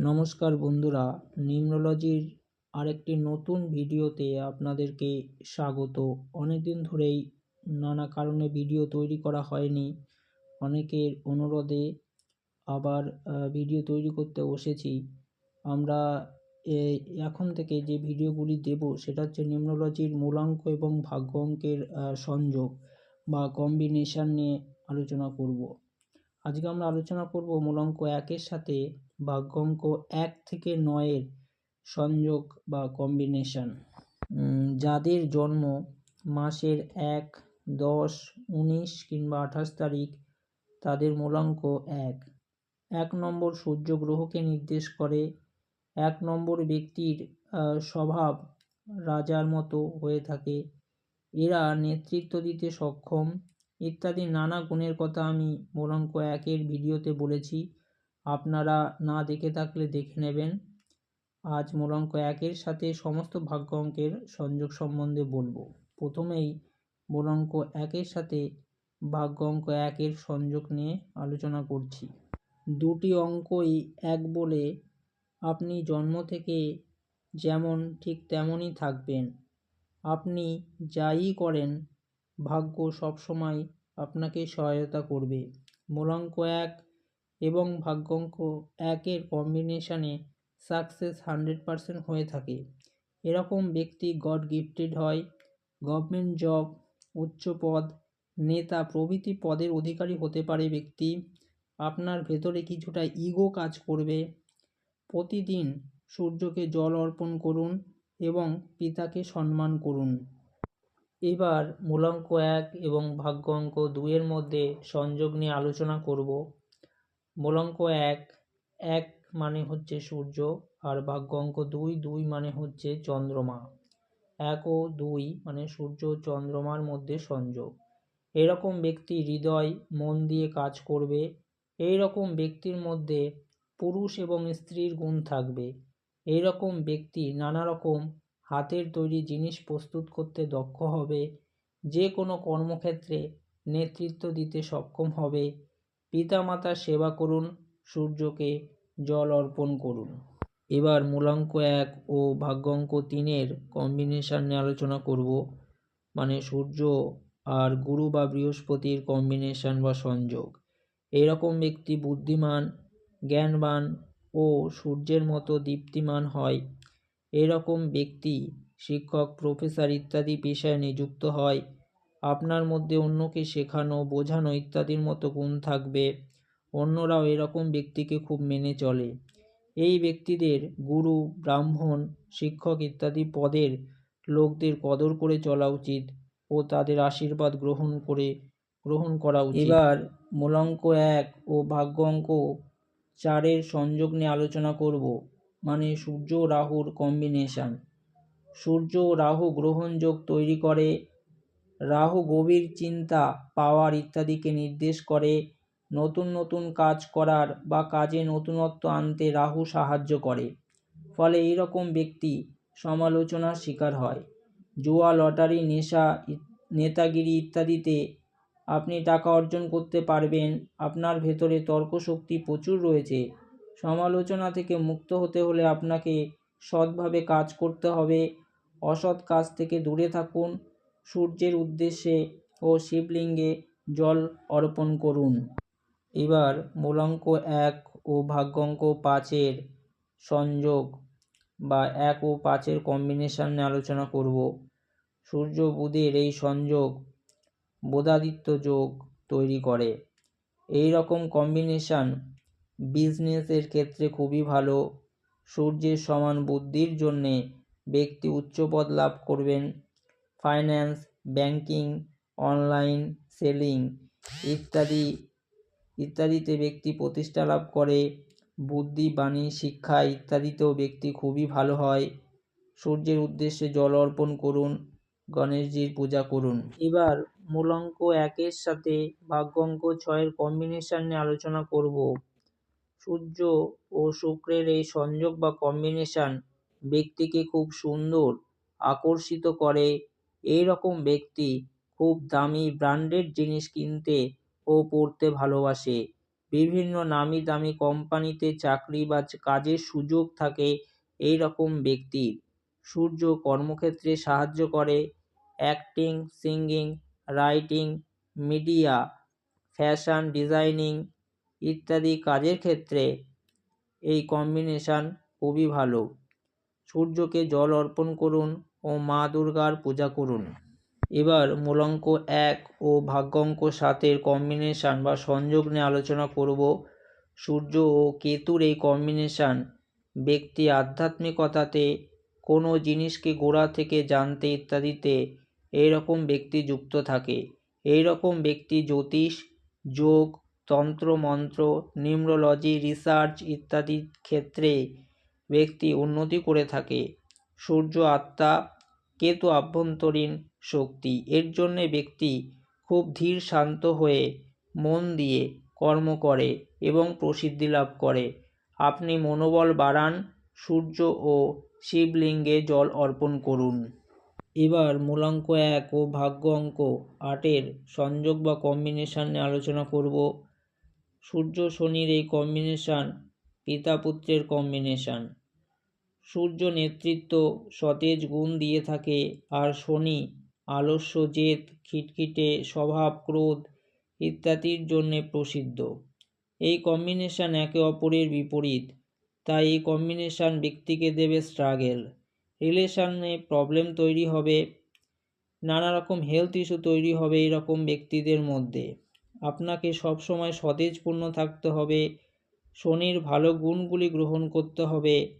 নমস্কার বন্ধুরা নিউমরোলজির আরেকটি নতুন ভিডিওতে আপনাদেরকে স্বাগত। অনেকদিন ধরেই নানা কারণে ভিডিও তৈরি করা হয়নি। অনেকের অনুরোধে আবার ভিডিও তৈরি করতে বসেছি। আমরা এখন থেকে যে ভিডিওগুলি দেব সেটা হচ্ছে নিউমরোলজির মূলাঙ্ক এবং ভাগ্য অঙ্কের সংযোগ বা কম্বিনেশন নিয়ে আলোচনা করব। আজকে আমরা আলোচনা করব মূলাঙ্ক একের সাথে ভাগ্য অঙ্ক এক থেকে নয়ের সংযোগ বা কম্বিনেশন যাদের জন্ম মাসের এক, দশ, উনিশ কিংবা আঠাশ তারিখ, তাদের মূলাঙ্ক এক। এক নম্বর সূর্য গ্রহকে নির্দেশ করে। এক নম্বর ব্যক্তির স্বভাব রাজার মতো হয়ে থাকে। এরা নেতৃত্ব দিতে সক্ষম। ইত্যাদি নানা গুণের কথা আমি মূলাঙ্ক একের ভিডিওতে বলেছি। আপনারা না দেখে থাকলে দেখে নেবেন। আজ মূলাঙ্ক একের সাথে সমস্ত ভাগ্য অঙ্কের সংযোগ সম্বন্ধে বলব। প্রথমেই মূলাঙ্ক একের সাথে ভাগ্য অঙ্ক একের সংযোগ নিয়ে আলোচনা করছি। দুটি অঙ্কই এক বলে আপনি জন্ম থেকে যেমন ঠিক তেমনই থাকবেন। আপনি যাই করেন, ভাগ্য সবসময় আপনাকে সহায়তা করবে। মূলাঙ্ক এক এবং ভাগ্যাঙ্ক একের কম্বিনেশানে সাকসেস হান্ড্রেড পারসেন্ট হয়ে থাকে। এরকম ব্যক্তি গড গিফটেড হয় গভর্নমেন্ট জব উচ্চ পদ, নেতা, প্রভৃতি পদের অধিকারী হতে পারে ব্যক্তি। আপনার ভেতরে কিছুটা ইগো কাজ করবে। প্রতিদিন সূর্যকে জল অর্পণ করুন এবং পিতাকে সম্মান করুন। এবার মূলাঙ্ক এক এবং ভাগ্য অঙ্ক দুইয়ের মধ্যে সংযোগ নিয়ে আলোচনা করব। মূলাঙ্ক এক এক মানে হচ্ছে সূর্য আর ভাগ্য অঙ্ক দুই দুই মানে হচ্ছে চন্দ্রমা। এক ও দুই মানে সূর্য চন্দ্রমার মধ্যে সংযোগ। এরকম ব্যক্তি হৃদয়, মন দিয়ে কাজ করবে। এই রকম ব্যক্তির মধ্যে পুরুষ এবং স্ত্রীর গুণ থাকবে। এই রকম ব্যক্তি নানা রকম হাতের তৈরি জিনিস প্রস্তুত করতে দক্ষ হবে। যে কোনো কর্মক্ষেত্রে নেতৃত্ব দিতে সক্ষম হবে। পিতামাতার সেবা করুন, সূর্যকে জল অর্পণ করুন। এবার মূলাঙ্ক এক ও ভাগ্যাঙ্ক তিনের কম্বিনেশন নিয়ে আলোচনা করব। মানে সূর্য আর গুরু বা বৃহস্পতির কম্বিনেশন বা সংযোগ। এরকম ব্যক্তি বুদ্ধিমান, জ্ঞানবান ও সূর্যের মতো দীপ্তিমান হয়। এরকম ব্যক্তি শিক্ষক প্রফেসর ইত্যাদি পেশায় নিযুক্ত হয়। আপনার মধ্যে অন্যকে শেখানো, বোঝানো ইত্যাদির মতো গুণ থাকবে। অন্যরাও এরকম ব্যক্তিকে খুব মেনে চলে। এই ব্যক্তিদের গুরু, ব্রাহ্মণ, শিক্ষক ইত্যাদি পদের লোকদের কদর করে চলা উচিত ও তাদের আশীর্বাদ গ্রহণ করে, গ্রহণ করা উচিত। এবার মূলাঙ্ক এক ও ভাগ্য অঙ্ক চারের সংযোগ নিয়ে আলোচনা করব মানে সূর্য রাহুর কম্বিনেশন সূর্য রাহু গ্রহণযোগ তৈরি করে রাহু গভীর চিন্তা, পাওয়ার ইত্যাদিকে নির্দেশ করে নতুন নতুন কাজ করার বা কাজে নতুনত্ব আনতে রাহু সাহায্য করে। ফলে এই রকম ব্যক্তি সমালোচনার শিকার হয়। জুয়া, লটারি, নেশা নেতাগিরি ইত্যাদিতে আপনি টাকা অর্জন করতে পারবেন, আপনার ভেতরে তর্কশক্তি প্রচুর রয়েছে। সমালোচনা থেকে মুক্ত হতে হলে আপনাকে সৎভাবে কাজ করতে হবে, অসৎ কাজ থেকে দূরে থাকুন সূর্যের উদ্দেশ্যে ও শিবলিঙ্গে জল অর্পণ করুন। এবার মূলাঙ্ক এক ও ভাগ্যাঙ্ক পাঁচের সংযোগ বা এক ও পাঁচের কম্বিনেশন নিয়ে আলোচনা করব। সূর্য বুধের এই সংযোগ বোধাদিত্য যোগ তৈরি করে। এই রকম কম্বিনেশন বিজনেসের ক্ষেত্রে খুবই ভালো। সূর্যের সমান বুদ্ধির জন্যে ব্যক্তি উচ্চ পদ লাভ করবেন। ফাইন্যান্স, ব্যাংকিং, অনলাইন সেলিং ইত্যাদি, ইত্যাদিতে ব্যক্তি প্রতিষ্ঠা লাভ করে। বুদ্ধি, বাণী, শিক্ষা ইত্যাদিতেও ব্যক্তি খুবই ভালো হয়। সূর্যের উদ্দেশ্যে জল অর্পণ করুন, গণেশজির পূজা করুন। এবার মূলাঙ্ক একের সাথে ভাগ্যাঙ্ক ছয়ের কম্বিনেশন নিয়ে আলোচনা করব। সূর্য ও শুক্রের এই সংযোগ বা কম্বিনেশন ব্যক্তিকে খুব সুন্দর আকর্ষিত করে। এই রকম ব্যক্তি খুব দামি ব্র্যান্ডেড জিনিস কিনতে ও পরতে ভালোবাসে। বিভিন্ন নামি দামি কোম্পানিতে চাকরি বা কাজের সুযোগ থাকে এই রকম ব্যক্তির সূর্য কর্মক্ষেত্রে সাহায্য করে, acting, singing, writing, media, fashion, designing ইত্যাদি কাজের ক্ষেত্রে এই কম্বিনেশান খুবই ভালো। সূর্যকে জল অর্পণ করুন ও মা দুর্গার পূজা করুন। এবার মূলাঙ্ক এক ও ভাগ্যাঙ্ক সাতের কম্বিনেশান বা সংযোগ নিয়ে আলোচনা করব। সূর্য ও কেতুর এই কম্বিনেশান ব্যক্তি আধ্যাত্মিকতাতে কোনো জিনিসকে গোড়া থেকে জানতে ইত্যাদিতে এইরকম ব্যক্তি যুক্ত থাকে। এই রকম ব্যক্তি জ্যোতিষ, যোগ, তন্ত্র, মন্ত্র, নিউমরোলজি, রিসার্চ ইত্যাদি ক্ষেত্রে ব্যক্তি উন্নতি করে থাকে। সূর্য, আত্মা, কেতু আভ্যন্তরীণ শক্তি। এর জন্যে ব্যক্তি খুব ধীর শান্ত হয়ে মন দিয়ে কর্ম করে এবং প্রসিদ্ধি লাভ করে। আপনি মনোবল বাড়ান, সূর্য ও শিবলিঙ্গে জল অর্পণ করুন। এবার মূলাঙ্ক এক ও ভাগ্য অঙ্ক আটের সংযোগ বা কম্বিনেশান নিয়ে আলোচনা করব। সূর্য, শনির এই কম্বিনেশান পিতা পুত্রের কম্বিনেশান সূর্য নেতৃত্ব সতেজ গুণ দিয়ে থাকে আর শনি আলস্য, জেদ, খিটখিটে, স্বভাব, ক্রোধ ইত্যাদির জন্যে প্রসিদ্ধ। এই কম্বিনেশান একে অপরের বিপরীত। তাই এই কম্বিনেশান ব্যক্তিকে দেবে স্ট্রাগেল রিলেশানে প্রবলেম তৈরি হবে। নানা রকম হেলথ ইস্যু তৈরি হবে এরকম ব্যক্তিদের মধ্যে। আপনাকে সবসময় সতেজপূর্ণ থাকতে হবে। শনির ভালো গুণগুলি গ্রহণ করতে হবে।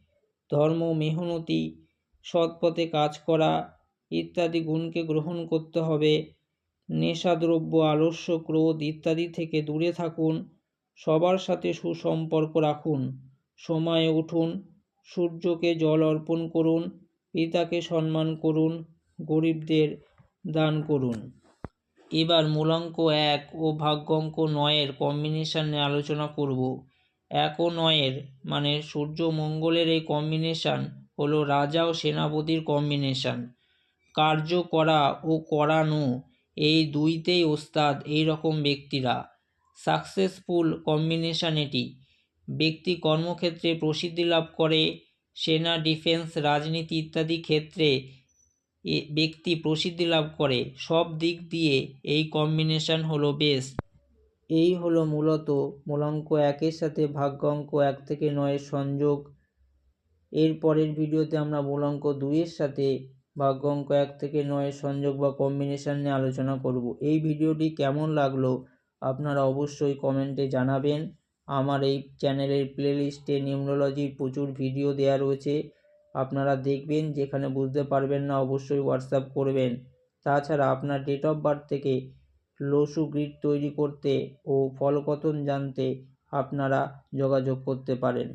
ধর্ম, মেহনতি, সৎপথে কাজ করা ইত্যাদি গুণকে গ্রহণ করতে হবে। নেশাদ্রব্য, আলস্য, ক্রোধ ইত্যাদি থেকে দূরে থাকুন। সবার সাথে সুসম্পর্ক রাখুন। সময়ে উঠুন। সূর্যকে জল অর্পণ করুন। পিতাকে সম্মান করুন। গরিবদের দান করুন। এবার মূলাঙ্ক এক ও ভাগ্যাঙ্ক নয়ের কম্বিনেশান নিয়ে আলোচনা করব। এক নয়ের। মানে সূর্য মঙ্গলের এই কম্বিনেশান হলো রাজা ও সেনাপতির কম্বিনেশান কার্য করা ও করানো এই দুইতেই ওস্তাদ এই রকম ব্যক্তিরা। সাকসেসফুল কম্বিনেশান এটি। ব্যক্তি কর্মক্ষেত্রে প্রসিদ্ধি লাভ করে, সেনা ডিফেন্স রাজনীতি ইত্যাদি ক্ষেত্রে ব্যক্তি প্রসিদ্ধি লাভ করে। সব দিক দিয়ে এই কম্বিনেশান হলো বেস্ট এই হলো মূলত মূলাঙ্ক একের সাথে ভাগ্য অঙ্ক এক থেকে নয়ের সংযোগ। এর পরের ভিডিওতে আমরা মূলাঙ্ক দুইয়ের সাথে ভাগ্য অঙ্ক এক থেকে নয়ের সংযোগ বা কম্বিনেশান নিয়ে আলোচনা করব। এই ভিডিওটি কেমন লাগল আপনারা অবশ্যই কমেন্টে জানাবেন। আমার এই চ্যানেলের প্লেলিস্টে নিউমরোলজির প্রচুর ভিডিও দেওয়া রয়েছে। আপনারা দেখবেন, যেখানে বুঝতে পারবেন না, অবশ্যই হোয়াটসঅ্যাপ করবেন। তাছাড়া আপনার ডেট অফ বার্থ থেকে লসু গ্রিড তৈরি করতে ও ফলকথন জানতে আপনারা যোগাযোগ করতে পারেন।